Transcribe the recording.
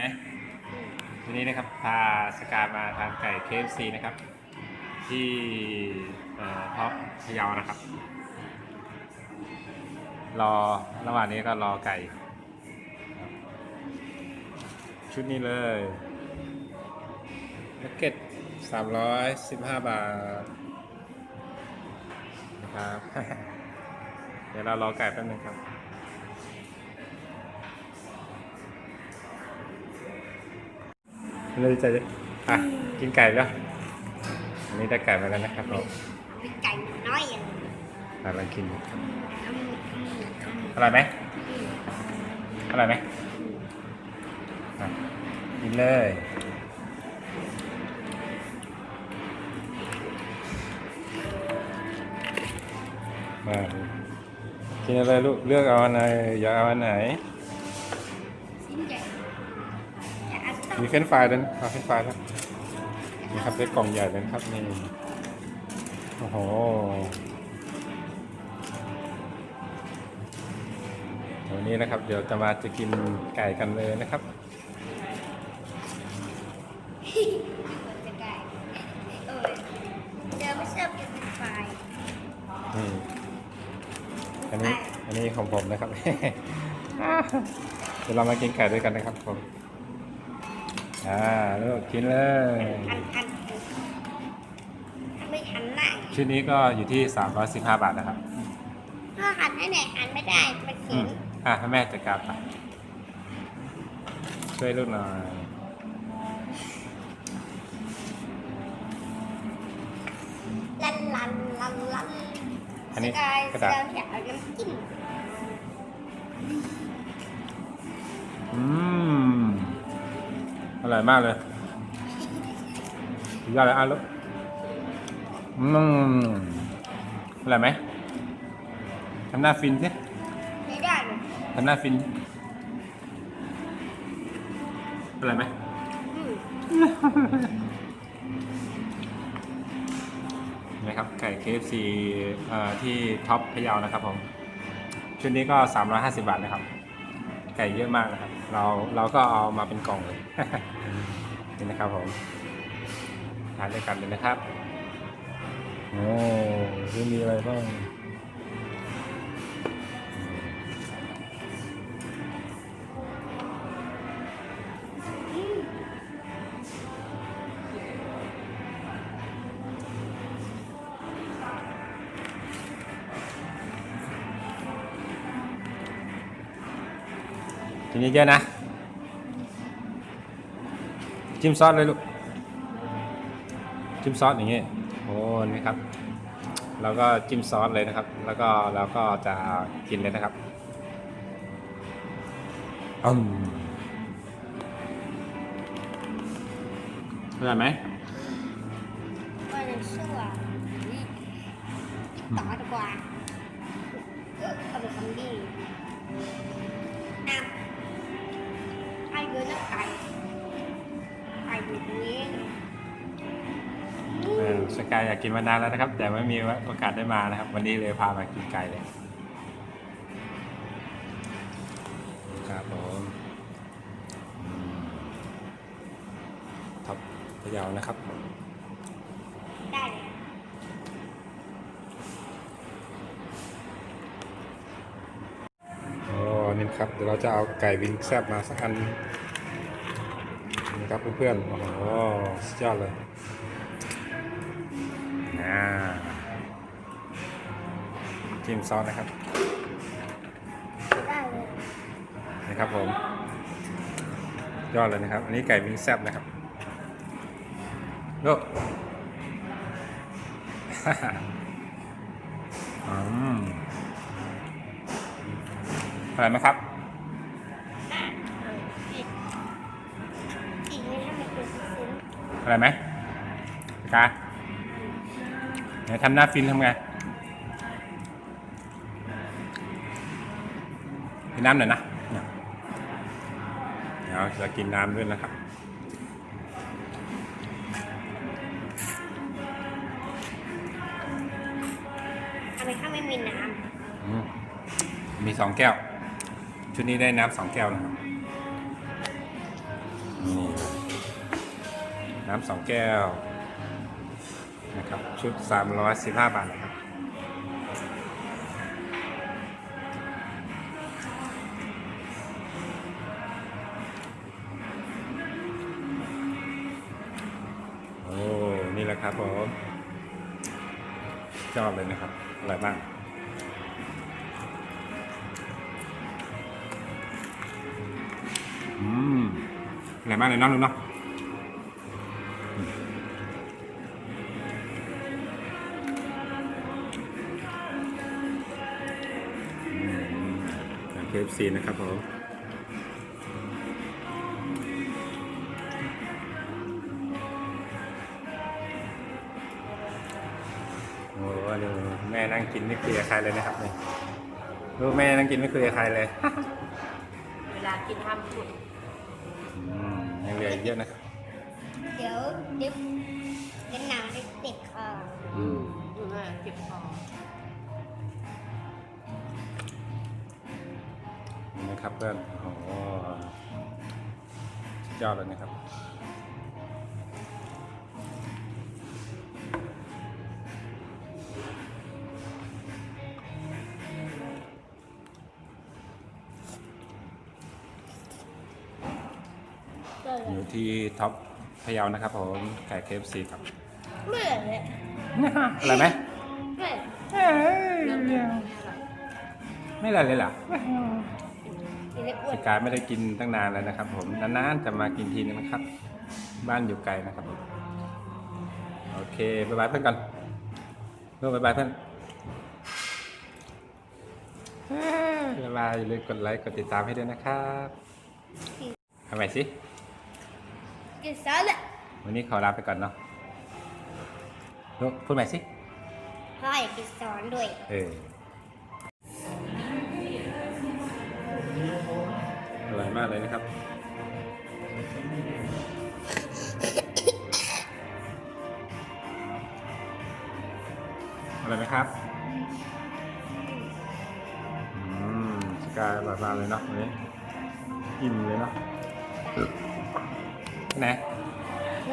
ไหมทีนี้นะครับพาสกามาทานไก่ KFC นะครับ ที่เอ่อท็อปพะเยานะครับ รอระหว่างนี้ก็รอไก่ ชุดนี้เลยนักเก็ต315 บาทนะครับ เดี๋ยวเรารอไก่แป๊บนึงครับ เลยใจอะกินไก่แล้วอันนี้ได้ไก่มาแล้วนะครับเรามีไก่น้อยอย่างอะลองกินอืมอืมอืมอร่อยไหมอร่อยไหมอะกินเลยมากินอะไรลูกเลือกเอาอันไหนอยากเอาอันไหนชิ้นใหญ่จะเอาต้ มีมเฟรนช์ฟรายด้วยนะเอาเฟรนช์ฟรายแล้วนี่ครับได้กล่องใหญ่เลยนะครับนี่โอ้โหวันนี้นะครับ เดี๋ยวจะมาจะกินไก่กันเลยนะครับจะไก่เออเดี๋ยวไม่เสิร์ฟเป็นไฟนี่อันนี้อันนี้ของผมนะครับ เดี๋ยวเรามากินไก่ด้วยกันนะครับผม อ่าลูกกินเลย อันอันไม่หันหน้าชุดนี้ก็อยู่ที่ 315 บาทนะครับถ้าหันให้ไหนหันไม่ได้ มันอืเข็มงอะให้แม่จัดการไป ช่วยลูกหน่อย ลันลันลันลันอันนี้สกายกระดาษเซลล์อยากเอาน้ำจิ้มอืมอ ร่อยมากเลยสุดยอดเลยอะลูกอืมอร่อยไหมทำหน้าฟินสิไม่ได้เลยทำหน้าฟินอร่อยไหมอืมนะครับไก่ KFC เอ่อที่ท็อปพะเยานะครับผม ชุดนี้ก็ 350 บาทนะครับ ไก่เยอะมากนะครับ เราเราก็เอามาเป็นกล่องเลยนี่นะครับผมทานด้วยกันเลยนะครับ โอ้ที่มีอะไรบ้าง กินเยอะๆนะ จิ้มซอสเลยลูก จิ้มซอสอย่างงี้โอ้นี่ครับเราก็จิ้มซอสเลยนะครับ แล้วก็เราก็จะกินเลยนะครับอืมอร่อยไหมก็เลยชั่วนี่ต่อดีกว่าเอาไปทำดีน้ำไอ้เยอะนะไก่ไก่อยู่ตรงนี้เออสกายอยากกินมานานแล้วนะครับ แต่ไม่มีโอกาสได้มานะครับ วันนี้เลยพามากินไก่เลยครับผมอืมท็อปพะเยานะครับ ได้เลย โอ้ ครับ เดี๋ยวเราจะเอาไก่วิงแซบมาสักอันนี่ครับเพื่อนๆโอ้โหสุดยอดเลยอ่าจิ้มซอสนะครับได้เลยนี่ครับผมยอดเลยนะครับ อันนี้ไก่วิงแซบนะครับลูกอืมอะไรไหมครับ อีกอีกไม่ให้มันเป็นซึ้ง อะไรไหมกาไหนทำหน้าฟินทำไงกินน้ำหน่อยนะเนี่ยเดี๋ยวจะกินน้ำด้วยนะครับทำไมข้างไม่มีน้อืมมีสองแก้ว ชุดนี้ได้น้ำสองแก้วนะครับำ น้ำสองแก้วนะครับชุด 315 บาทนะครับโอ้นี่แหละครับผมชอบเลยนะครับอร่อยมากอืมอร่อยมากเลยน้องลุงเนาะ จาก KFC นะครับผมโอ้โหดูแม่นั่งกินไม่คุยกับใครเลยนะครับเนี่ยดูแม่นั่งกินไม่คุยกับใครเลยเวลากินห้ามพูดอืมยังเหลืออีกเยอะนะครับเดี๋ยวเดี๋ยวเดี๋ยวหนาวจะติดคออืมอืมอะเจ็บคอ ครับเพื่อนโอ้โหสุดยอดเลยนะครับก็เลอยยู่ที่ท็อปพะเยานะครับผมไก่ KFC ครับเมื่อเลยอะไรไหมเมื่อเอ้ยเรื่องนี้ไม่อร่อยไม่อะไรเลยเหรอ กินแล้วอ้วสนกายไม่ได้กินตั้งนานแล้วนะครับ ผมนานๆจะมากินทีนึงนะครับ บ้านอยู่ไกลนะครับผมโอเคบ๊ายบายเพื่อนกันเพื่อนบ๊ายบายเพื่อนเอ้ยบ๊ายบายอย่าลืมกดไลค์กดติดตามให้ด้วยนะครับทำไมสิกินซอสเลยวันนี้ขอลาไปก่อนเนาะลูกพูดใหม่สิพ่ออยากกินซอสด้วย เออากเลยนะครับ อะไรนะครับอืมสกายหลากหลายเลยเนาะวันนี้อิ่มเลยเนาะไหน